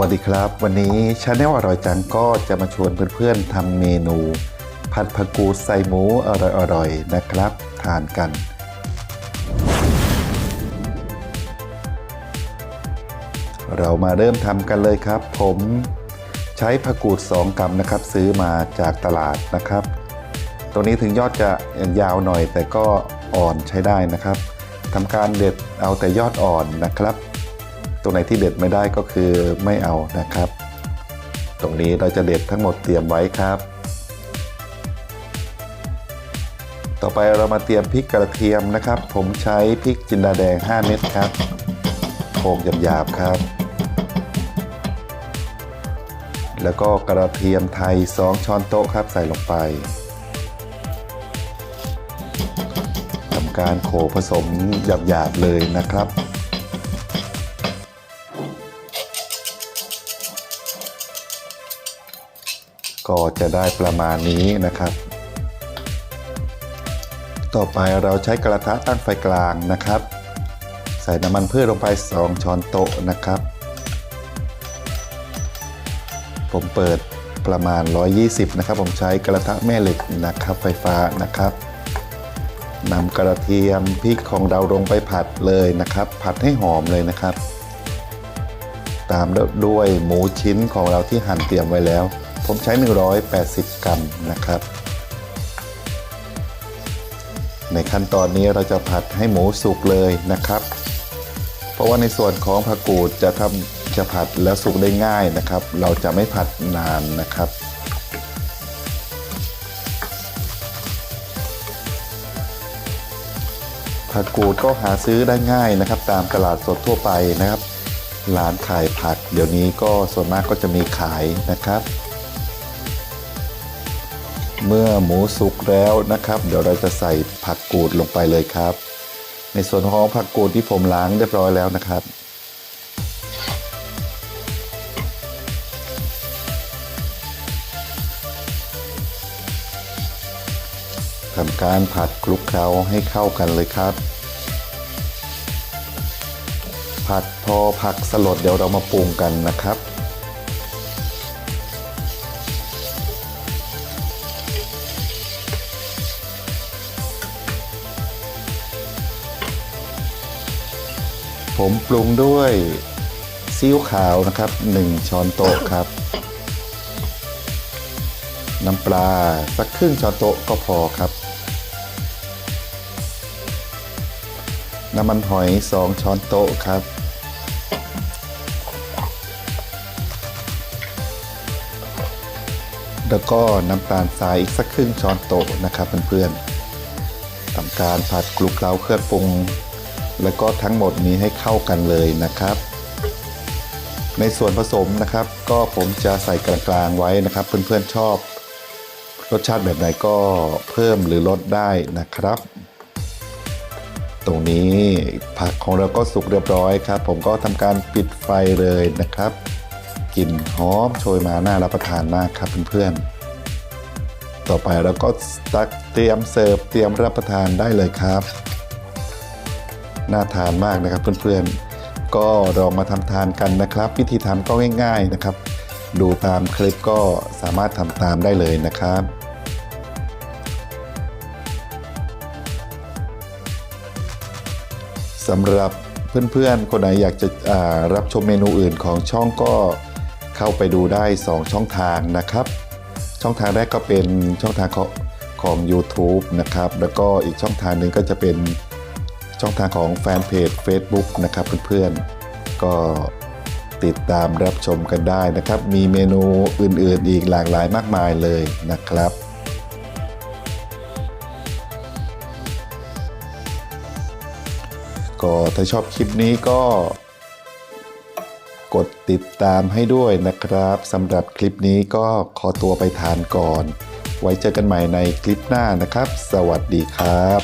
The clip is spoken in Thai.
วัสดีครับ วันนี้ชาแนลอร่อยจังก็จะมาชวนเพื่อนๆทำเมนู ผัดผักกูดใส่หมูอร่อยๆนะครับ ทานกัน เรามาเริ่มทำกันเลยครับ ผมใช้ผักกูด 2กรัมนะครับ ซื้อมาจากตลาดนะครับตัวนี้ถึงยอดจะยาวหน่อยแต่ก็อ่อนใช้ได้นะครับทำการเด็ดเอาแต่ยอดอ่อนนะครับ รงไหนที่เด็ดไม่ได้ก็คือไม่เอานะครับ ตรงนี้เราจะเด็ดทั้งหมดเตรียมไว้ครับ ต่อไปเรามาเตรียมพริกกระเทียมนะครับ ผมใช้พริกจินดาแดง 5 เม็ดครับโขลกหยาบๆครับ แล้วก็กระเทียมไทย 2 ช้อนโต๊ะครับใส่ลงไปทำการโขลกผสมหยาบๆเลยนะครับ ก็จะได้ประมาณนี้นะครับ ต่อไปเราใช้กระทะตั้งไฟกลางนะครับ ใส่น้ำมันพืชลงไป 2 ช้อนโต๊ะนะครับ ผมเปิดประมาณ 120 นะครับ ผมใช้กระทะแม่เหล็กนะครับ ไฟฟ้านะครับนำกระเทียมพริกของเราลงไปผัดเลยนะครับ ผัดให้หอมเลยนะครับ ตามด้วยหมูชิ้นของเราที่หั่นเตรียมไว้แล้ว ผมใช้ 180 กรัมนะครับ ในขั้นตอนนี้เราจะผัดให้หมูสุกเลยนะครับ เพราะว่าในส่วนของผักกูดจะทำจะผัดแล้วสุกได้ง่ายนะครับ เราจะไม่ผัดนานนะครับผักกูดก็หาซื้อได้ง่ายนะครับ ตามตลาดสดทั่วไปนะครับ ร้านขายผักเดี๋ยวนี้ก็ส่วนมากก็จะมีขายนะครับ เมื่อหมูสุกแล้วนะครับ เดี๋ยวเราจะใส่ผักกูดลงไปเลยครับ ในส่วนของผักกูดที่ผมล้างเรียบร้อยแล้วนะครับ ทำการผัดคลุกเคล้าให้เข้ากันเลยครับ ผัดพอผักสลดเดี๋ยวเรามาปรุงกันนะครับ ผมปรุงด้วยซีอิ๊วขาวนะครับ 1 ช้อนโต๊ะครับ น้ำปลาสักครึ่งช้อนโต๊ะก็พอครับ น้ำมันหอย 2 ช้อนโต๊ะครับ แล้วก็น้ำตาลทรายอีกสักครึ่งช้อนโต๊ะนะครับเพื่อนๆทำการผัดคลุกเคล้าเครื่องปรุง แล้วก็ทั้งหมดนี้ให้เข้ากันเลยนะครับ ในส่วนผสมนะครับ ก็ผมจะใส่กลางๆไว้นะครับ เพื่อนๆชอบ รสชาติแบบไหนก็เพิ่มหรือลดได้นะครับ ตรงนี้ผักของเราก็สุกเรียบร้อยครับ ผมก็ทำการปิดไฟเลยนะครับกลิ่นหอมโชยมาหน่ารับประทานมากครับเพื่อนๆต่อไปเราก็ตักเตรียมเสิร์ฟเตรียมรับประทานได้เลยครับ น่าทานมากนะครับเพื่อนๆ ก็ลองมาทำทานกันนะครับ วิธีทำก็ง่าย ๆนะครับ ดูตามคลิปก็สามารถทำตามได้เลยนะครับสำหรับเพื่อนๆ คนไหนอยากจะรับชมเมนูอื่นของช่องก็เข้าไปดูได้ 2 ช่องทางนะครับ ช่องทางแรกก็เป็นช่องทางของของ YouTube นะครับ แล้วก็อีกช่องทางหนึ่งก็จะเป็น ช่องทางของแฟนเพจ Facebook นะครับเพื่อนๆ ก็ติดตามรับชมกันได้นะครับ มีเมนูอื่นๆอีกหลากหลายมากมายเลยนะครับก็ถ้าชอบคลิปนี้ก็ กดติดตามให้ด้วยนะครับสำหรับคลิปนี้ก็ขอตัวไปทานก่อน ไว้เจอกันใหม่ในคลิปหน้านะครับ สวัสดีครับ